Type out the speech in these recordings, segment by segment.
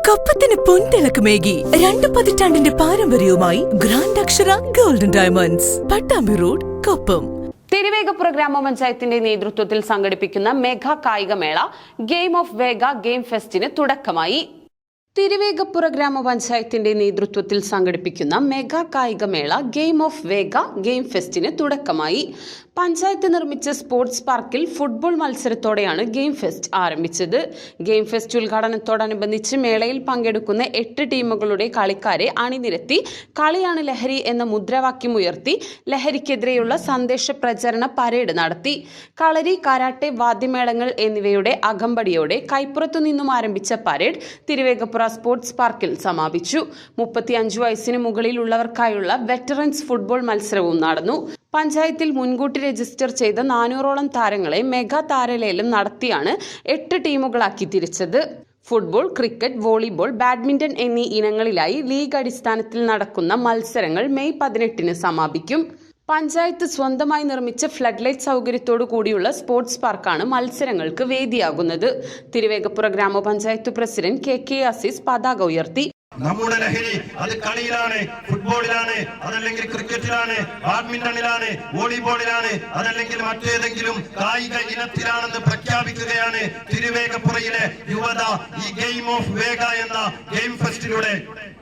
കപ്പത്തിന് പൊൻതിളക്കമേകി രണ്ട് പതിറ്റാണ്ടിന്റെ പാരമ്പര്യവുമായി grand Akshara golden diamonds. Pattambi road Koppam. Thiruvegappura ഗ്രാമപഞ്ചായത്തിന്റെ നേതൃത്വത്തിൽ സംഘടിപ്പിക്കുന്ന മെഗാ കായികമേള ഗെയിം ഓഫ് വേഗ ഗെയിം ഫെസ്റ്റിന് തുടക്കമായി. തിരുവേഗപ്പുറ ഗ്രാമപഞ്ചായത്തിന്റെ നേതൃത്വത്തിൽ സംഘടിപ്പിക്കുന്ന മെഗാ കായികമേള ഗെയിം ഓഫ് വേഗ ഗെയിം ഫെസ്റ്റിന് തുടക്കമായി. പഞ്ചായത്ത് നിർമ്മിച്ച സ്പോർട്സ് പാർക്കിൽ ഫുട്ബോൾ മത്സരത്തോടെയാണ് ഗെയിം ഫെസ്റ്റ് ആരംഭിച്ചത്. ഗെയിം ഫെസ്റ്റ് ഉദ്ഘാടനത്തോടനുബന്ധിച്ച് മേളയിൽ പങ്കെടുക്കുന്ന എട്ട് ടീമുകളുടെ കളിക്കാരെ അണിനിരത്തി കളിയാണ് ലഹരി എന്ന മുദ്രാവാക്യം ഉയർത്തി ലഹരിക്കെതിരെയുള്ള സന്ദേശ പ്രചരണ പരേഡ് നടത്തി. കളരി കരാട്ടെ വാദ്യമേളങ്ങൾ എന്നിവയുടെ അകമ്പടിയോടെ കൈപ്പുറത്തു നിന്നും ആരംഭിച്ച പരേഡ് തിരുവേഗപ്പുറ സ്പോർട്സ് പാർക്കിൽ സമാപിച്ചു. മുപ്പത്തിയഞ്ചു വയസ്സിന് മുകളിലുള്ളവർക്കായുള്ള വെറ്ററൻസ് ഫുട്ബോൾ മത്സരവും നടന്നു. പഞ്ചായത്തിൽ മുൻകൂട്ടി രജിസ്റ്റർ ചെയ്ത നാനൂറോളം താരങ്ങളെ മെഗാ താരലേലം നടത്തിയാണ് എട്ട് ടീമുകളാക്കി തിരിച്ചത്. ഫുട്ബോൾ ക്രിക്കറ്റ് വോളിബോൾ ബാഡ്മിന്റൺ എന്നീ ഇനങ്ങളിലായി ലീഗ് അടിസ്ഥാനത്തിൽ നടക്കുന്ന മത്സരങ്ങൾ മെയ് പതിനെട്ടിന് സമാപിക്കും. പഞ്ചായത്ത് സ്വന്തമായി നിർമ്മിച്ച ഫ്ലഡ് ലൈറ്റ് സൗകര്യത്തോടു കൂടിയുള്ള സ്പോർട്സ് പാർക്കാണ് മത്സരങ്ങൾക്ക് വേദിയാകുന്നത്. തിരുവേഗപ്പുറ ഗ്രാമപഞ്ചായത്ത് പ്രസിഡന്റ് കെ കെ അസീസ് പതാക ഉയർത്തി. നമ്മുടെ ലഹരി അത് കളിയിലാണ് ഫുട്ബോളിലാണ് അതല്ലെങ്കിൽ ക്രിക്കറ്റിലാണ് ബാഡ്മിന്റണിലാണ് വോളിബോളിലാണ് അതല്ലെങ്കിൽ മറ്റേതെങ്കിലും കായിക ഇനത്തിലാണെന്ന് പ്രഖ്യാപിക്കുകയാണ് തിരുവേഗപ്പുറയിലെ യുവത ഈ ഗെയിം ഓഫ് വേഗ എന്ന ഗെയിം ഫെസ്റ്റിലൂടെ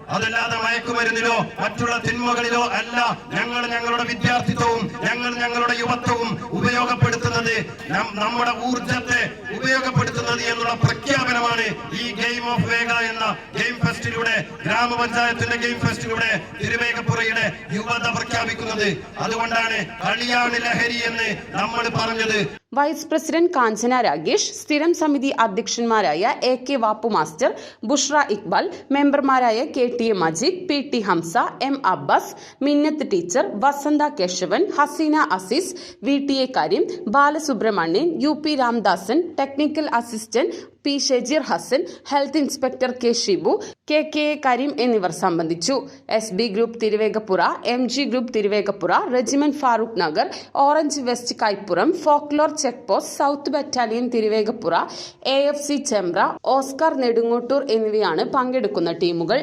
അതല്ലാതെ മയക്കുമരുന്നിലോ മറ്റുള്ള തിന്മകളിലോ അല്ല ഞങ്ങൾ ഞങ്ങളുടെ വിദ്യാർത്ഥിത്വവും ഞങ്ങൾ ഞങ്ങളുടെ യുവത്വവും ഉപയോഗപ്പെടുത്തുന്നത് നമ്മുടെ ഊർജത്തെ ഉപയോഗപ്പെടുത്തുന്നത് എന്നുള്ള പ്രഖ്യാപനമാണ് ഈ ഗെയിം ഓഫ് വേഗ എന്ന ഗെയിം ഫെസ്റ്റിലൂടെ ഗ്രാമപഞ്ചായത്തിന്റെ ഗെയിം ഫെസ്റ്റിലൂടെ തിരുവേഗപ്പുറയുടെ യുവത പ്രഖ്യാപിക്കുന്നത്. അതുകൊണ്ടാണ് കളിയാണ് ലഹരി എന്ന് നമ്മൾ പറഞ്ഞത്. വൈസ് പ്രസിഡന്റ് കാഞ്ചന രാഗേഷ് സ്ഥിരം സമിതി അധ്യക്ഷന്മാരായ A K Vappu master Bushra Iqbal മെമ്പർമാരായ K T A Majeed P T Hamza M Abbas Minnath teacher Vasantha Kesavan Haseena Azeez V T A Kareem Balasubramanian U P Ramdasan technical assistant P Shejeer Hasan health inspector K Shibu K K Kareem എന്നിവർ സംബന്ധിച്ചു. S B group Thiruvegappura M G group Thiruvegappura regiment Farooq Nagar orange west Kaippuram folklore check post south battalion Thiruvegappura A F C Chembra Oscar Nedungottur എന്നിവയാണ് പങ്കെടുക്കുന്ന ടീമുകൾ.